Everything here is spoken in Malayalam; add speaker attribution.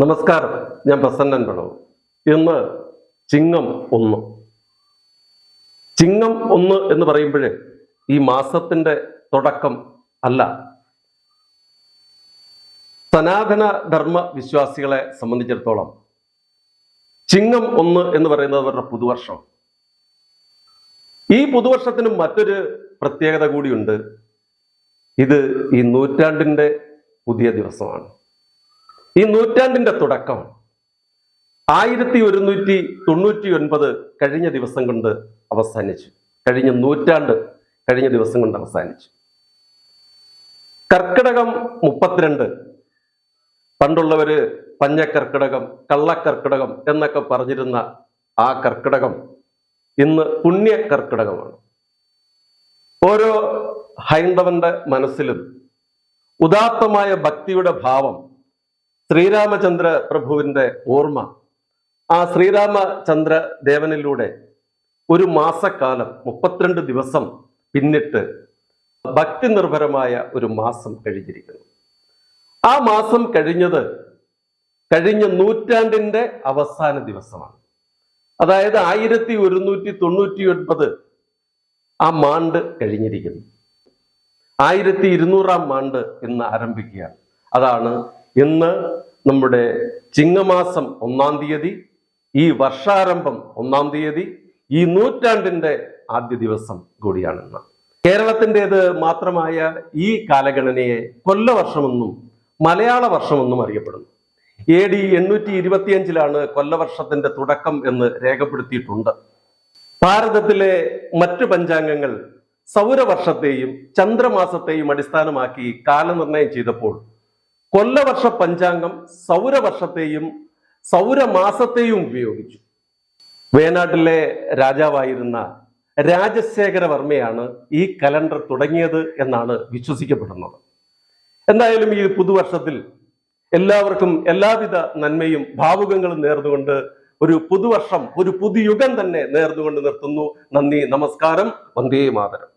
Speaker 1: നമസ്കാരം. ഞാൻ പ്രസന്നൻ പ്രണവ് ഇന്ന് ചിങ്ങം ഒന്ന്. ചിങ്ങം ഒന്ന് എന്ന് പറയുമ്പോൾ ഈ മാസത്തിന്റെ തുടക്കം അല്ല. സനാതന ധർമ്മ വിശ്വാസികളെ സംബന്ധിച്ചിടത്തോളം ചിങ്ങം ഒന്ന് എന്ന് പറയുന്നത് അവരുടെ പുതുവർഷം. ഈ പുതുവർഷത്തിന് മറ്റൊരു പ്രത്യേകത കൂടിയുണ്ട്. ഇത് ഈ നൂറ്റാണ്ടിന്റെ പുതിയ ദിവസമാണ്. ഈ നൂറ്റാണ്ടിന്റെ തുടക്കം ആയിരത്തി ഒരുന്നൂറ്റി തൊണ്ണൂറ്റി ഒൻപത് കഴിഞ്ഞ ദിവസം കൊണ്ട് അവസാനിച്ചു. കഴിഞ്ഞ നൂറ്റാണ്ട് കഴിഞ്ഞ ദിവസം കൊണ്ട് അവസാനിച്ചു. കർക്കിടകം മുപ്പത്തിരണ്ട്. പണ്ടുള്ളവര് പഞ്ഞക്കർക്കിടകം കള്ളക്കർക്കിടകം എന്നൊക്കെ പറഞ്ഞിരുന്ന ആ കർക്കിടകം ഇന്ന് പുണ്യ കർക്കിടകമാണ്. ഓരോ ഹൈന്ദവന്റെ മനസ്സിലും ഉദാത്തമായ ഭക്തിയുടെ ഭാവം ശ്രീരാമചന്ദ്ര പ്രഭുവിന്റെ ഓർമ്മ. ആ ശ്രീരാമചന്ദ്ര ദേവനിലൂടെ ഒരു മാസക്കാലം മുപ്പത്തിരണ്ട് ദിവസം പിന്നിട്ട് ഭക്തി നിർഭരമായ ഒരു മാസം കഴിഞ്ഞിരിക്കുന്നു. ആ മാസം കഴിഞ്ഞത് കഴിഞ്ഞ നൂറ്റാണ്ടിന്റെ അവസാന ദിവസമാണ്. അതായത് ആയിരത്തി ഒരുന്നൂറ്റി തൊണ്ണൂറ്റി ഒൻപത് ആ മാണ്ട് കഴിഞ്ഞിരിക്കുന്നു. ആയിരത്തി ഇരുന്നൂറാം മാണ്ട് ഇന്ന് ആരംഭിക്കുകയാണ്. അതാണ് ഇന്ന് നമ്മുടെ ചിങ്ങമാസം ഒന്നാം തീയതി ഈ വർഷാരംഭം ഒന്നാം തീയതി ഈ നൂറ്റാണ്ടിന്റെ ആദ്യ ദിവസം കൂടിയാണെന്ന് കേരളത്തിന്റെത് മാത്രമായ ഈ കാലഗണനയെ കൊല്ലവർഷമെന്നും മലയാള വർഷമെന്നും അറിയപ്പെടുന്നു. എ ഡി എണ്ണൂറ്റി ഇരുപത്തിയഞ്ചിലാണ് കൊല്ലവർഷത്തിന്റെ തുടക്കം എന്ന് രേഖപ്പെടുത്തിയിട്ടുണ്ട്. ഭാരതത്തിലെ മറ്റു പഞ്ചാംഗങ്ങൾ സൗരവർഷത്തെയും ചന്ദ്രമാസത്തെയും അടിസ്ഥാനമാക്കി കാലനിർണയം ചെയ്തപ്പോൾ കൊല്ലവർഷ പഞ്ചാംഗം സൗരവർഷത്തെയും സൗരമാസത്തെയും ഉപയോഗിച്ചു. വയനാട്ടിലെ രാജാവായിരുന്ന രാജശേഖരവർമ്മയാണ് ഈ കലണ്ടർ തുടങ്ങിയത് എന്നാണ് വിശ്വസിക്കപ്പെടുന്നത്. എന്തായാലും ഈ പുതുവർഷത്തിൽ എല്ലാവർക്കും എല്ലാവിധ നന്മയും ഭാവുകങ്ങളും നേർന്നുകൊണ്ട് ഒരു പുതുവർഷം ഒരു പുതുയുഗം തന്നെ നേർന്നുകൊണ്ട് നിർത്തുന്നു. നന്ദി നമസ്കാരം വന്ദേ മാതരം.